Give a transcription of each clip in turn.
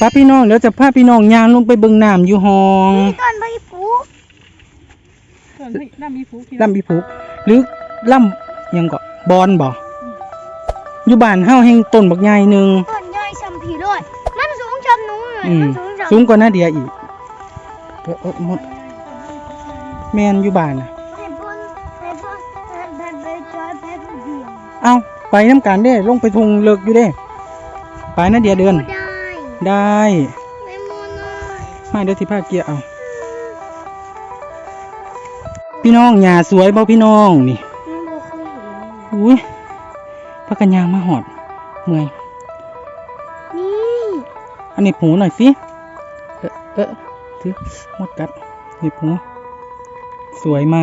ป้าพี่น้องเดี๋ยวจะพาพี่น้องย่างลงไปเบิ่งน้ำอยู่ห้องนี่ต้นใบฟูส่วนพี่น้ำมีฟูพี่ลำอีผูกหรือลำหยังก็บอนบ่อยู่บ้านเฮาแห่งต้นบักใหญ่หนึงต้นใหญ่ชำผีด้วยมันสูงชำหนูเลยอืมมันสูงชำสูงกว่าหน้าเดียอีกเออเออหมดแม่นอยู่บ้านน่ะให้บนให้บนให้แพทย์ไปจอยแพทย์ผู้เดียวเอ้าไปน้ำกันเด้ลงไปทงเลิกอยู่เด้ ไปนะเดียเดือนบ่ได้ได้ไม่มอนเลยมาเดี๋ยวสิพาเกียร์เอา พี่น้องหญ้าสวยบ่พี่น้องนี่มันบ่เคยเห็นอุ้ยพักกันยางมาหอดเมื่อยนี่อันนี้หูหน่อยสิเออเออถือหมดกัดนี่หูสวยไหม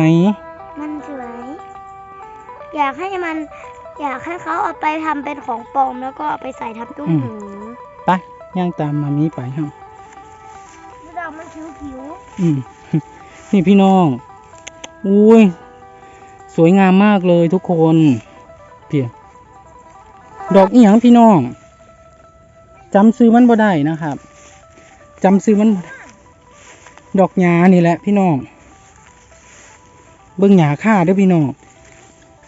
มันสวย อยากให้มัน อยากให้เขาเอาไปทำเป็นของปลอมแล้วก็เอาไปใส่ทับตุ้มหูไปย่างตามมามีไปเฮาแล้วดอกมันผิวผิวอืม นี่พี่น้องอุ้ยสวยงามมากเลยทุกคนเพียดอกอีหยังพี่น้องจำซื้อมันบ่ได้นะครับจำซื้อมันบ่ได้ดอกหญ้านี่แหละพี่น้องเบิ่งหญ้าค่าเด้อพี่น้อง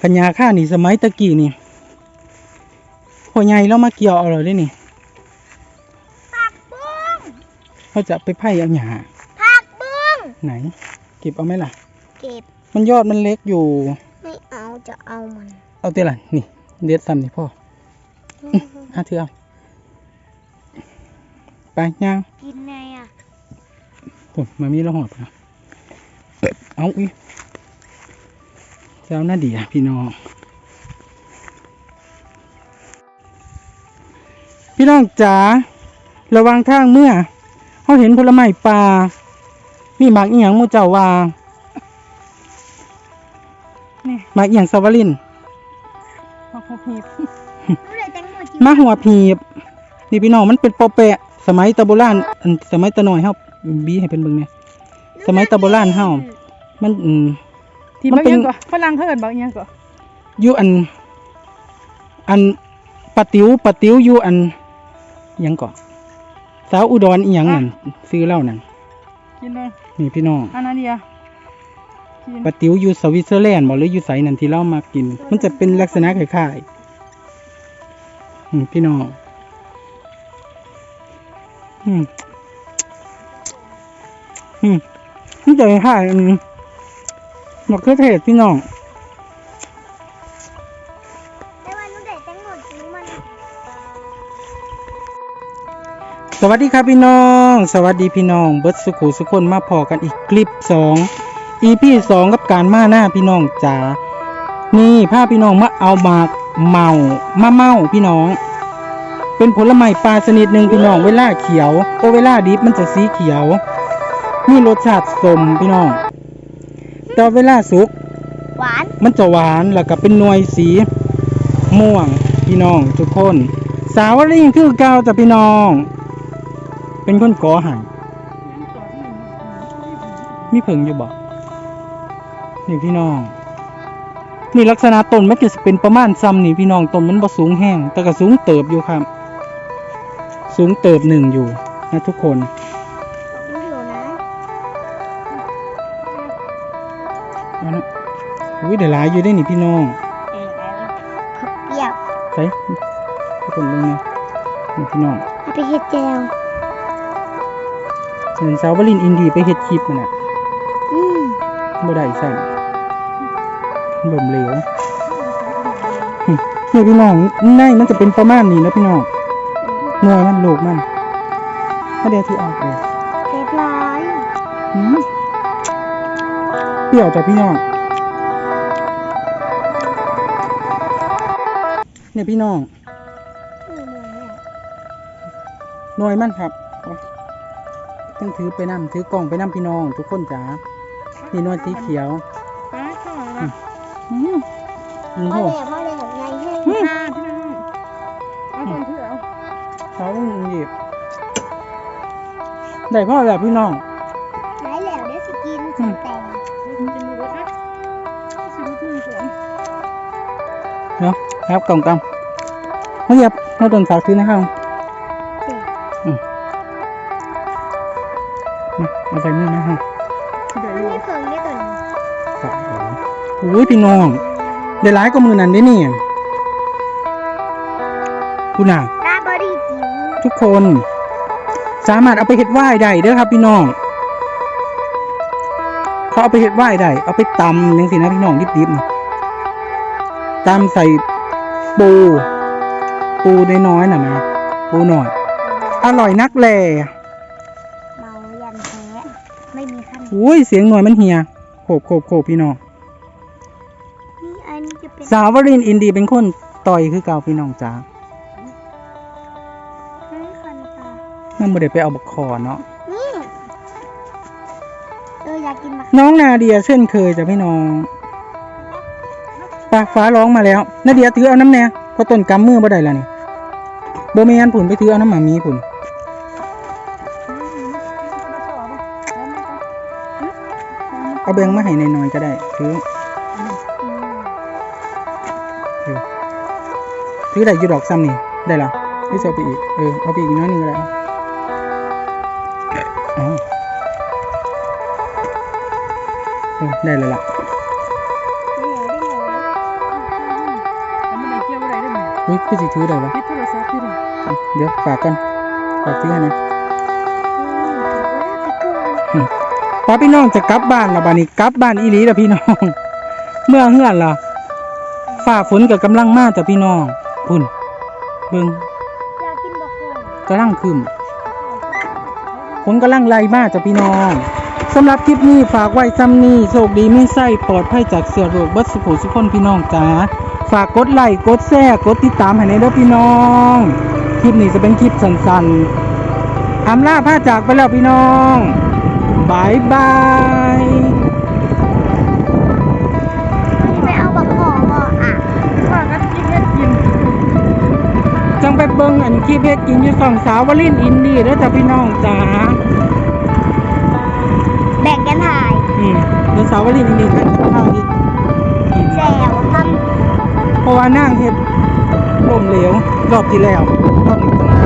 กันหญ้าค่านี่สมัยตะกี้นี่พ่อใหญ่เรามาเกี่ยวเอาเลยได้นี่ผักบุ้งเขาจะไปไผ่เอาหญ้าผักบุ้งไหน เก็บเอาไหมล่ะ เก็บ มันยอดมันเล็กอยู่ ไม่เอาจะเอามัน เอาเตล่ะนี่เด็ดซ้ำนี่พ่ออาเธอเอาไปย่างกินไงอะผมมามีละหอบนะเอาอุ้ ยเจ้าหน้าดีอะพี่น้อง พี่น้องจ๋าระวังทางเมื่อเขาเห็นผลไม้ป่ามีหมากอีหยังหมูเจ้าว่านี่หมากอีหยังสวรินมาพบหีบรู้เลยแตงโมกินมาหัวพีบนี่พี่น้องมันเป็นปอแปะ สมัยตะโบราณอันสมัยตะน้อยเฮาบีให้เป็นเบิ่งเนี่ยสมัยตะโบราณเฮามันอืม ที่มันบางเป็นยังก็ฝรั่งเขาเอิ้นบางยังก็อยู่อัน อันปะติ๋วปะติ๋วอยู่อันหยังก่อสาวอุดรอีหยังนั่นซื้อเหล้านั่นกินเลยนี่พี่น้องอันนั้นเดียวกินปะติ๋วอยู่สวิตเซอร์แลนด์บ่หรืออยู่ไสนั่นที่เรามากิน มันจะเป็นลักษณะคล้ายๆอืมพี่น้องอืมอืมมันจะคล้ายๆอื มมะเขือเทศพี่น้องแต่ว่ารู้เลยแตงโมกินมันสวัสดีครับพี่น้อง สวัสดีพี่น้องเบิร์ดสุขุสุคนมาพอกันอีกคลิปสอง EP สองกับการมาหน้าพี่น้องจ๋านี่พาพี่น้องมาเอาหมากเมามาเมาพี่น้อง เป็นผลไม้ปลาชนิดหนึ่งพี่น้องเวลาเขียวโอเวลาดิบมันจะสีเขียว มีรสชาติสมพี่น้อง แต่เวลาสุก หวาน มันจะหวานแล้วก็เป็นหน่วยสี ม่วงพี่น้องทุกคน สาวริ่งคือเก่าจ้ะพี่น้อง เป็นคนก่อใหายมีเพิงอยู่บ่นี่พี่น้อง นี่ลักษณะต้นมันจะเป็นประมาณซ้ำนี่พี่น้องต้นมันบ่สูงแห้งแต่ก็สูงเติบอยู่ครับ สูงเติบหนึ่งอยู่นะทุกคนมัน อุ้ยเดี๋ยวหลายอยู่ได้นี่พี่น้องเออเปรี้ยวใช่ทุกคนเบิ่งนี่นี่พี่น้องเอาไปเฮ็ดแจวเห็นสาววลินอินดีไปเฮ็ดคลิปมันน่ะอืมบ่ได้สั่นบ่มเหลวหึนี่พี่น้องในมันจะเป็นประมาณนี้นะพี่น้องหน่วยมันลูกมันถ้าเดี๋ยวที่ออกเลยเรียบร้อยหืมเปรี้ยวจ้ะพี่น้อง เนี่ยพี่น้องอืมเนี่ยหน่วยมันครับต้องถือไปนํถือกล่องไปนํพี่น้อง ทุกคนจ๋านี่หน่วยสีเขียวไปเข้ามาอืละมอืมอืมพ่อโหเลยพ่อเลยแบบไงให้ค่ะพี่น้องเอาคนเถื่อเอาเขาต้องหยิบได้พ่อแบบพี่น้องไหนแล้วเดี๋ยวสิกินสมแตงกินหมูกระทะสิบทุ่มสวนเนาะ ครับกล่องกล่องไม่ยับเราโดนสากซื้อนะครับมเอาไปนี่นะครับนี่สองนี่ตัวครับอุ้ยพี่น้องได้ร้ายก็มือนั้นได้นี่คุณอะทุกคน สามารถเอาไปเห็ดไหว้ได้เด้อครับ พี่น้องเขาเอาไปเห็ดไหว้ได้ เอาไปตำยังสินะพี่น้องดิบๆตำใส่ ปู ปูน้อยๆน่ะนะปูหน่อย อร่อยนักแลเมายันแท้ไม่มีขั้นอุ้ยเสียงหน่อยมันเฮียโขบโขบโขบพี่น้องนี่อันนี้จะเป็นสาวรินอินดีเป็นคนต่อยคือเก่าพี่น้องจ้าเฮ้ยคันตามันบ่ได้ไปเอาบักคอเนาะนี่เอออยากกินมะน้องนาเดียเช่นเคยจ้ะพี่น้อง ปากฟ้าร้องมาแล้วนาเดียถือเอาน้ำแน่เพราะต้นกำมือบ่ได้แล้วนี่โบเมยันผุนไปถือเอาน้ำหมามีผุนเอาแบงมาให้หน่อยๆก็ได้ถือถือถือได้อยู่ดอกซ้ำนี่ได้ละที่จะเอาไปอีกเออเอาไปอีกน้อยหนึงก็ได้อ๋อได้เลยล่ะ อะไรได้ไหมเฮ้ยพี่สิถือได้ปะปิดโทรศัพท์ที่ไหนอะเดี๋ยวฝากก่อนฝากถือให้นะพอพี่น้องจะกลับบ้านและบ้านี้กลับบ้านอีหลีละพี่น้อง เมื่อเฮือนล่ะฝ่าฝนกับกำลังมาจ้ะพี่น้องพุ่นเบิ่งอยากกินบะโขงกำลังขึ้นฝนกำลังไล่มาจ้ะพี่น้องสำหรับคลิปนี้ฝากไว้ซ้ำนี้โชคดีไม่ไส้ปลอดภัยจากเสือโรคเบัดสุขสุขคนพี่น้องจ้า ฝากกดไลค์กดแชร์กดติดตามให้ในเด้อพี่น้อง คลิปนี้จะเป็นคลิปสั้นๆอำลาผ้าจากไปแล้วพี่น้องบายบายไปเอาบะโขงบ่อะข้ากันกินเฮ็ดกิน จังไปเบิ่งอันคลิปเฮ็ดกินอยู่สองสาววลินอินดี้เด้อจ้ะพี่น้องจ้าแบ่งกันถ่ายอืมเดี๋ยวสาววลินอินดี้กันข้าวอีกกินแซวท เพราะว่านั่งเห็ดล่มเหลวรอบที่แล้วรอบนี้